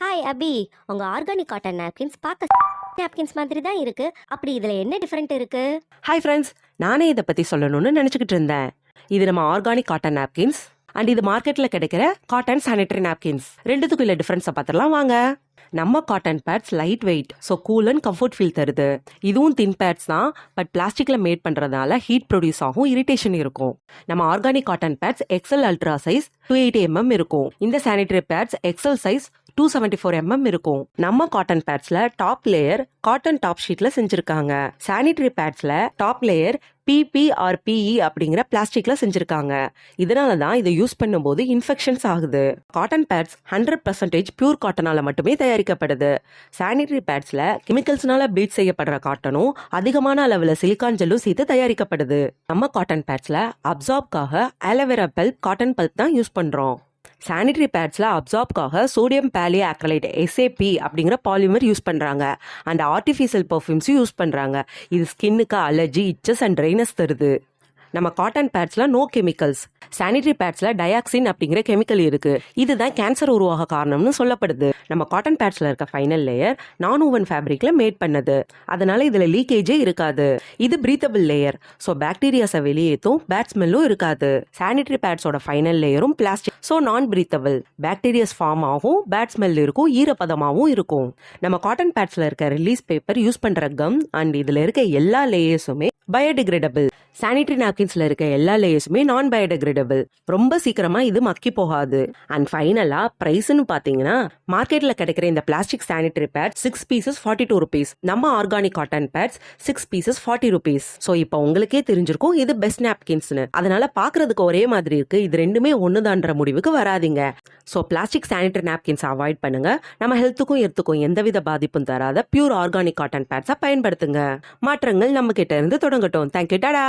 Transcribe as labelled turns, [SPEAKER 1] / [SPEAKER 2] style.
[SPEAKER 1] Hi Abhi உங்க organic cotton napkins பார்க்க napkins மாதிரி தான் இருக்கு. அப்படி இதுல என்ன டிஃபரெண்ட் இருக்கு?
[SPEAKER 2] ஹாய் ஃப்ரெண்ட்ஸ் நானே இதை பற்றி சொல்லணும்னு நினச்சிக்கிட்டு இருந்தேன். இது நம்ம ஆர்கானிக் காட்டன் நாப்கின்ஸ் அண்ட் இது மார்க்கெட்டில் கிடைக்கிற காட்டன் சானிட்டரி நாப்கின்ஸ் ரெண்டுத்துக்கும் இல்லை டிஃப்ரென்ஸை பார்த்துலாம் வாங்க. நம்ம cotton pads light weight so cool and comfort feel தருது. இதுவும் தின் பேட்ஸ் தான் பட் பிளாஸ்டிக்கில் மேட் பண்ணுறதால ஹீட் ப்ரொடியூஸ் ஆகும் இரிட்டேஷன் இருக்கும். நம்ம organic cotton pads excel ultra size two eight mm இருக்கும். இந்த sanitary pads excel size two seventy four mm இருக்கும். நம்ம காட்டன் பேட்ஸ்ல டாப் லேயர் காட்டன் டாப் ஷீட்ல செஞ்சிருக்காங்க. Sanitary பேட்ஸ்ல top layer P P R P E PE அப்படிங்கிற பிளாஸ்டிக்ல செஞ்சிருக்காங்க. இதனால தான் இதை யூஸ் பண்ணும்போது இன்ஃபெக்ஷன்ஸ் ஆகுது. Cotton pads hundred percentage pure காட்டனால மட்டுமே தயாரிக்கப்படுது. சானிட்டரி பேட்ஸ்ல கெமிக்கல்ஸ்னால ப்ளீட் செய்யப்படுற காட்டனும் அதிகமான அளவில் சிலிக்கான் ஜெல்லும் சேர்த்து தயாரிக்கப்படுது. நம்ம காட்டன் பேட்ஸ்ல அப்சார்ப்காக aloe vera pulp cotton pulp தான் யூஸ் பண்றோம். சானிட்டரி பேட்ஸில் அப்சார்ப்காக சோடியம் பேலி ஆக்ரலைட் எஸ்ஏபி அப்படிங்கிற பாலிமர் யூஸ் பண்ணுறாங்க அண்ட் ஆர்டிஃபிஷியல் பர்ஃப்யூம்ஸும் யூஸ் பண்ணுறாங்க இது ஸ்கின்னுக்கு அலர்ஜி இச்சஸ் அண்ட் ட்ரைனஸ் தருது. நம்ம காட்டன் பேட்ஸில் நோ கெமிக்கல்ஸ் சானிடரி பேட்ஸில் டயாக்சின் அப்படிங்கிற கெமிக்கல் இருக்கு. இதுதான் கேன்சர் உருவாக காரணம்னு சொல்லப்படுது. நம்ம காட்டன் பேட்ஸில் இருக்க ஃபைனல் லேயர் நான் ஓவன் ஃபேப்ரிக்ல மேட் பண்ணது. அதனால இதில் லீக்கேஜே இருக்காது. இது பிரீத்தபிள் லேயர் ஸோ பாக்டீரியாஸை வெளியேற்றும் பேட் ஸ்மெல்லும் இருக்காது. சானிடரி பேட்ஸோட final லேயரும் plastic so non breathable bacterias form ஆகும் பேட் ஸ்மெல் இருக்கும் ஈரப்பதமாகவும் இருக்கும். நம்ம காட்டன் பேட்ஸில் இருக்க ரிலீஸ் பேப்பர் யூஸ் பண்ணுற கம் அண்ட் இதில் இருக்க எல்லா லேயர்ஸுமே பயோடிகிரேடபிள் சானிட்டரி நாப்கின்ஸ்ல இருக்க எல்லா லேயர்ஸுமே நான் பயோடெக்ரேடபிள் ரொம்ப சீக்கிரமா இது மக்கி போகாது. அண்ட் ஃபைனலா பிரைஸ்னு பாத்தீங்கன்னா மார்க்கெட்ல கிடைக்கிற இந்த plastic sanitary pad six pieces forty two rupees நம்ம organic cotton pads six pieces forty rupees so இப்போ உங்களுக்கே தெரிஞ்சிருக்கும் இது பெஸ்ட் நாப்கின்ஸ்னு அதனால பாக்குறதுக்கு ஒரே மாதிரி இருக்கு. இது ரெண்டுமே ஒண்ணுதான்ற முடிவுக்கு வராதீங்க. So plastic sanitary napkins avoid பண்ணுங்க. நம்ம ஹெல்த்துக்கும் எர்த்துக்கும் எந்தவித பாதிப்பும் தராத பியூர் ஆர்கானிக் காட்டன் பேட்ஸை பயன்படுத்துங்க. மாற்றங்கள் நம்ம கிட்ட இருந்து தொடங்கட்டும். Thank you tata!